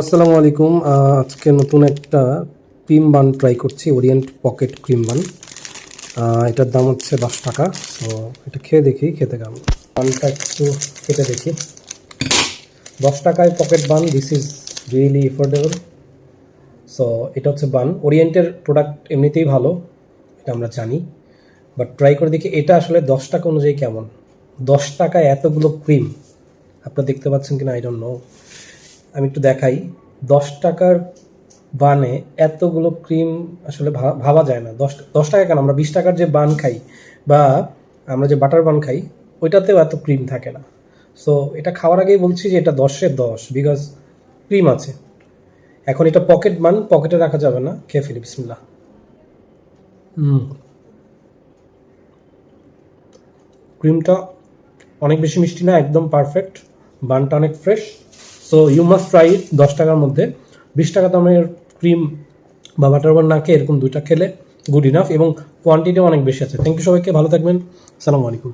আসসালামু আলাইকুম। আজকে নতুন একটা ক্রিম বান ট্রাই করছি ওরিয়েন্ট পকেট ক্রিম বান। এটার দাম হচ্ছে দশ টাকা। তো এটা খেয়ে দেখি, খেতে কেমন। বানটা একটু খেতে দেখি। দশ টাকায় pocket bun this is really affordable so এটা হচ্ছে বান। ওরিয়েন্টের প্রোডাক্ট এমনিতেই ভালো, এটা আমরা জানি। বাট ট্রাই করে দেখি, এটা আসলে দশ টাকা অনুযায়ী কেমন? দশ টাকায় এতগুলো ক্রিম, আপনারা দেখতে পাচ্ছেন কিনা আই ডোন্ট নো আমি একটু দেখাই। দশ টাকার বানে এতগুলো ক্রিম আসলে ভাবা যায় না। দশ দশ টাকা কেন? আমরা বিশ টাকার যে বান খাই বা আমরা যে বাটার বান খাই ওইটাতেও এত ক্রিম থাকে না। সো এটা খাওয়ার আগেই বলছি যে এটা দশের দশ বিকজ ক্রিম আছে। এখন এটা পকেট বান পকেটে রাখা যাবে না। খেয়ে ফেলি বিসমিল্লা হুম। ক্রিমটা অনেক বেশি মিষ্টি না একদম পারফেক্ট বানটা অনেক fresh so you must try it দশ টাকার মধ্যে। বিশ টাকা দামের ক্রিম বা বাটার বান না খেয়ে এরকম দুইটা খেলে গুড ইনাফ এবং কোয়ান্টিটিও অনেক বেশি আছে। থ্যাংক ইউ সবাইকে, ভালো থাকবেন। সালামু আলাইকুম।